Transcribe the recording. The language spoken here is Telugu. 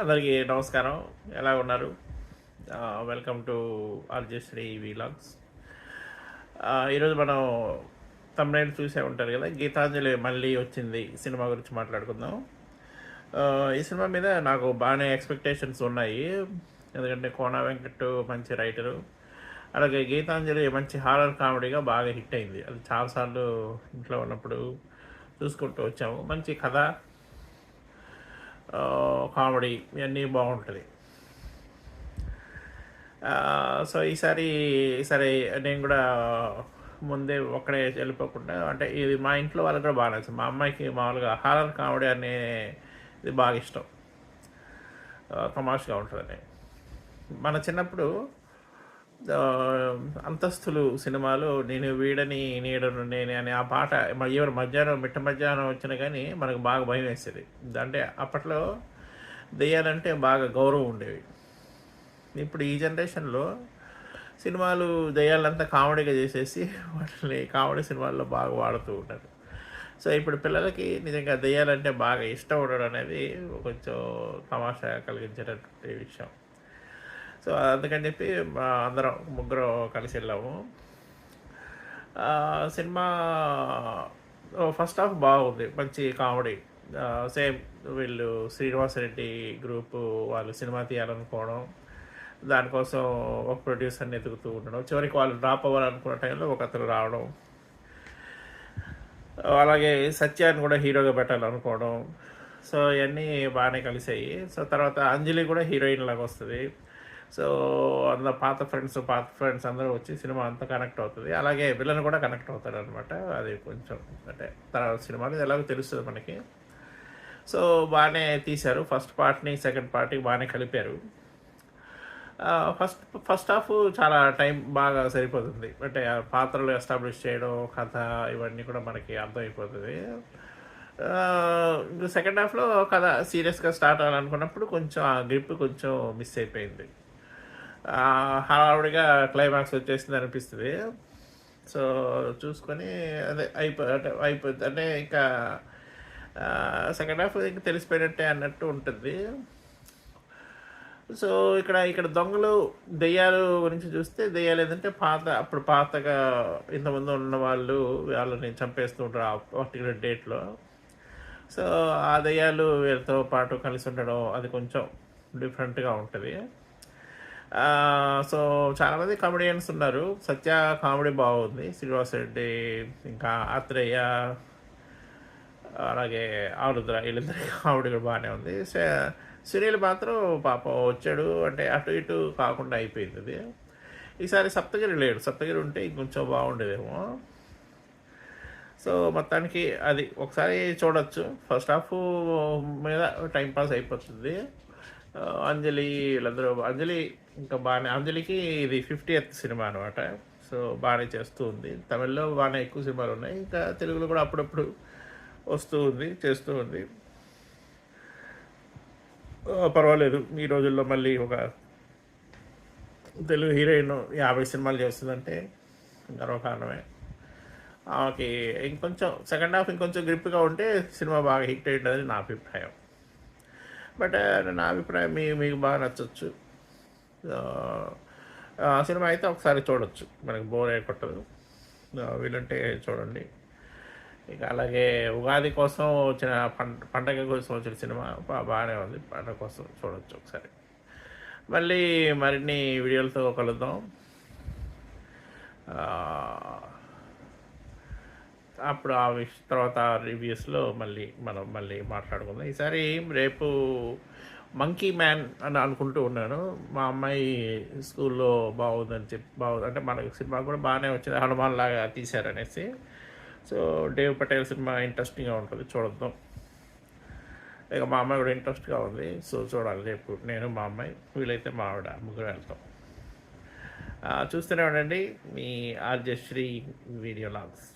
అందరికీ నమస్కారం. ఎలా ఉన్నారు? వెల్కమ్ టు ఆర్జశ్రీ వీలాగ్స్ ఈరోజు మనం తమిళ చూసే ఉంటారు కదా గీతాంజలి మళ్ళీ వచ్చింది సినిమా గురించి మాట్లాడుకుందాం. ఈ సినిమా మీద నాకు బాగానే ఎక్స్పెక్టేషన్స్ ఉన్నాయి. ఎందుకంటే కోనా వెంకట్ మంచి రైటరు అలాగే గీతాంజలి మంచి హారర్ కామెడీగా బాగా హిట్ అయింది. అది చాలాసార్లు ఇంట్లో ఉన్నప్పుడు చూసుకుంటూ వచ్చాము. మంచి కథ కామెడీ ఇవన్నీ బాగుంటుంది. సో ఈసారి సరే నేను కూడా ముందే ఒక్కడే వెళ్ళిపోకుండా అంటే ఇది మా ఇంట్లో వాళ్ళకి కూడా బాగా నచ్చింది. మా అమ్మాయికి మామూలుగా హారర్ కామెడీ అనే ఇది బాగా ఇష్టం. తమాషగా ఉంటుందని. మన చిన్నప్పుడు అంతస్తులు సినిమాలు నేను వీడని నీడను నేను అని ఆ పాట మ- మధ్యాహ్నం మిట్ట మధ్యాహ్నం వచ్చినా కానీ మనకు బాగా భయం వేసేది. అంటే అప్పట్లో దెయ్యాలంటే బాగా గౌరవం ఉండేవి. ఇప్పుడు ఈ జనరేషన్లో సినిమాలు దెయ్యాలంతా కామెడీగా చేసేసి వాటిని కామెడీ సినిమాల్లో బాగా వాడుతూ ఉంటారు. సో ఇప్పుడు పిల్లలకి నిజంగా దెయ్యాలంటే బాగా ఇష్టం ఉండడం అనేది కొంచెం తమాషా కలిగించేటటువంటి విషయం. సో అందుకని చెప్పి మా అందరం ముగ్గురు కలిసి వెళ్ళాము. సినిమా ఫస్ట్ హాఫ్ బాగుంది. మంచి కామెడీ. సేమ్ వీళ్ళు శ్రీనివాసరెడ్డి గ్రూప్ వాళ్ళు సినిమా తీయాలనుకోవడం దానికోసం ఒక ప్రొడ్యూసర్ని ఎదుగుతూ ఉండడం చివరికి వాళ్ళు డ్రాప్ అవ్వాలనుకున్న టైంలో ఒక అతను రావడం అలాగే సత్యాన్ని కూడా హీరోగా పెట్టాలనుకోవడం. సో ఇవన్నీ బాగానే కలిసాయి. సో తర్వాత అంజలి కూడా హీరోయిన్ లాగా వస్తుంది. సో అందులో పాత ఫ్రెండ్స్ పాత ఫ్రెండ్స్ అందరూ వచ్చి సినిమా అంతా కనెక్ట్ అవుతుంది. అలాగే విలన్ కూడా కనెక్ట్ అవుతాడు అనమాట అది కొంచెం అంటే తర్వాత సినిమాలు ఎలాగో తెలుస్తుంది మనకి. సో బాగానే తీశారు. ఫస్ట్ పార్ట్ని సెకండ్ పార్ట్ని బాగానే కలిపారు. ఫస్ట్ ఫస్ట్ హాఫ్ చాలా టైం బాగా సరిపోతుంది. అంటే పాత్రలు ఎస్టాబ్లిష్ చేయడం కథ ఇవన్నీ కూడా మనకి అర్థమైపోతుంది. సెకండ్ హాఫ్లో కథ సీరియస్గా స్టార్ట్ అవ్వాలనుకున్నప్పుడు కొంచెం ఆ గ్రిప్ కొంచెం మిస్ అయిపోయింది. హడావుడిగా క్లైమాక్స్ వచ్చేసింది అనిపిస్తుంది. సో చూసుకొని అదే అయిపో అయిపోద్ది. అంటే ఇంకా సెకండ్ హాఫ్ ఇంకా తెలిసిపోయినట్టే అన్నట్టు ఉంటుంది. సో ఇక్కడ ఇక్కడ దొంగలు దెయ్యాలు గురించి చూస్తే దెయ్యాలు ఏంటంటే పాత అప్పుడు పాతగా ఇంతమంది ఉన్న వాళ్ళు వాళ్ళని చంపేస్తూ ఉంటారు ఆ పర్టికులర్ డేట్లో సో ఆ దెయ్యాలు వీళ్ళతో పాటు కలిసి ఉండడం అది కొంచెం డిఫరెంట్గా ఉంటుంది. సో చాలామంది కామెడియన్స్ ఉన్నారు. సత్య కామెడీ బాగుంది. శ్రీనివాస్ రెడ్డి ఇంకా ఆత్రేయ అలాగే ఆరుద్ర వీళ్ళిద్దరి కామెడీ కూడా బాగానే ఉంది. సునీల్ మాత్రం పాపం వచ్చాడు. అంటే అటు ఇటు కాకుండా అయిపోయింది అది. ఈసారి సప్తగిరి లేడు. సప్తగిరి ఉంటే ఇంకొంచెం బాగుండేదేమో. సో మొత్తానికి అది ఒకసారి చూడొచ్చు. ఫస్ట్ హాఫ్ మీద టైం పాస్ అయిపోతుంది. అంజలి వీళ్ళందరూ అంజలి ఇంకా బాగానే అంజలికి ఇది ఫిఫ్టీ ఎత్ సినిమా అనమాట సో బాగానే చేస్తూ ఉంది. తమిళ్ళో బాగానే ఎక్కువ సినిమాలు ఉన్నాయి. ఇంకా తెలుగులో కూడా అప్పుడప్పుడు వస్తూ ఉంది చేస్తూ ఉంది. పర్వాలేదు. ఈ రోజుల్లో మళ్ళీ ఒక తెలుగు హీరోయిన్ యాభై సినిమాలు చేస్తుందంటే గర్వకారణమే ఆమెకి ఇంకొంచెం సెకండ్ హాఫ్ ఇంకొంచెం గ్రిప్గా ఉంటే సినిమా బాగా హిట్ అయ్యిందని నా అభిప్రాయం. బట్ నా అభిప్రాయం మీ మీకు బాగా నచ్చచ్చు. ఆ సినిమా అయితే ఒకసారి చూడొచ్చు. మనకి బోర్ ఏ కొట్టదు వీలుంటే చూడండి. ఇక అలాగే ఉగాది కోసం వచ్చిన పండ పండగ కోసం వచ్చిన సినిమా బాగానే ఉంది. పండగ కోసం చూడొచ్చు ఒకసారి. మళ్ళీ మరిన్ని వీడియోలతో కలుద్దాం. అప్పుడు ఆ విష తర్వాత రివ్యూస్లో మళ్ళీ మనం మళ్ళీ మాట్లాడుకుందాం. ఈసారి రేపు మంకీ మ్యాన్ అని అనుకుంటూ ఉన్నాను. మా అమ్మాయి స్కూల్లో బాగుందని చెప్పి బాగుంది అంటే మనకు సినిమా కూడా బాగానే వచ్చింది. హనుమాన్ లాగా తీశారనేసి. సో డేవ్ పటేల్ సినిమా ఇంట్రెస్టింగ్గా ఉంటుంది. చూడద్దాం. ఇక మా అమ్మాయి కూడా ఇంట్రెస్ట్గా ఉంది. సో చూడాలి. రేపు నేను మా అమ్మాయి వీలైతే మా ఆవిడ ముగ్గురు వెళ్తాం. చూస్తూనే ఉండండి. మీ ఆర్జశ్రీ వీడియో లాగ్స్